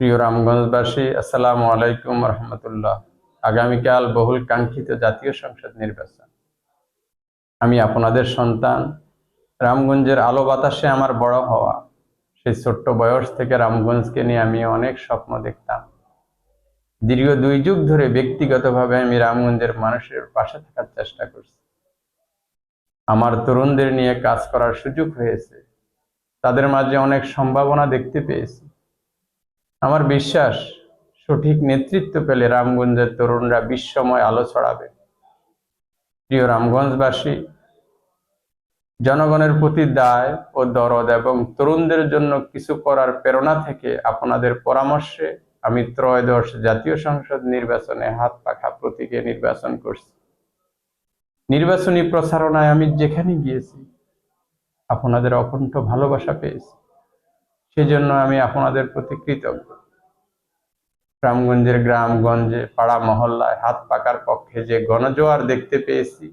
প্রিয় রামগঞ্জবাসী, আসসালামু আলাইকুম রহমতুল্লাহ। আগামীকাল বহুল কাঙ্ক্ষিত জাতীয় সংসদ নির্বাচন। আমি আপনাদের সন্তান, রামগঞ্জের আলো বাতাসে আমার বড় হওয়া, সেই ছোট্ট বয়স থেকে রামগঞ্জকে নিয়ে আমি অনেক স্বপ্ন দেখতাম। দীর্ঘ দুই যুগ ধরে ব্যক্তিগতভাবে আমি রামগঞ্জের মানুষের পাশে থাকার চেষ্টা করছি। আমার তরুণদের নিয়ে কাজ করার সুযোগ হয়েছে। তাদের মাঝে অনেক সম্ভাবনা দেখতে পেয়েছি। আমার বিশ্বাস, সঠিক নেতৃত্ব পেলে রামগঞ্জের তরুণরা বিশ্বময় আলো ছড়াবে। প্রিয় রামগঞ্জবাসী, জনগণের প্রতি দায় ও দরদ এবং তরুণদের জন্য কিছু করার প্রেরণা থেকে আপনাদের পরামর্শে আমি ত্রয়োদশ জাতীয় সংসদ নির্বাচনে হাত পাখা প্রতীকে নির্বাচন করছি। নির্বাচনী প্রচারণায় আমি যেখানে গিয়েছি, আপনাদের অকণ্ঠ ভালোবাসা পেয়েছি। সেজন্য আমি আপনাদের প্রতি কৃতজ্ঞ। রামগঞ্জের গ্রামগঞ্জে পাড়া, মহল্লায় হাত পাকার পক্ষে যে গণজোয়ার দেখতে পেয়েছি,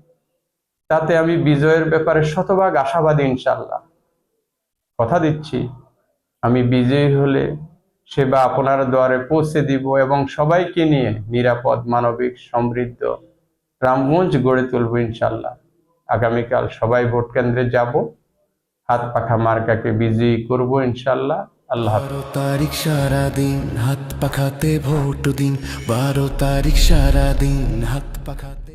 তাতে আমি বিজয়ের ব্যাপারে শতভাগ আশাবাদী ইনশাল্লাহ কথা দিচ্ছি, আমি বিজয়ী হলে সেবা আপনার দ্বারে পৌঁছে দিব এবং সবাইকে নিয়ে নিরাপদ, মানবিক, সমৃদ্ধ রামগঞ্জ গড়ে তুলব ইনশাল্লাহ আগামীকাল সবাই ভোট কেন্দ্রে যাব। হাত পাখা মার্কাকে বিজয়ী করব ইনশাল্লাহ। আল্লাহ তারিখ সারাদিন হাত পাখাতে ভোট দিন। বারো তারিখ সারা দিন হাত পাখাতে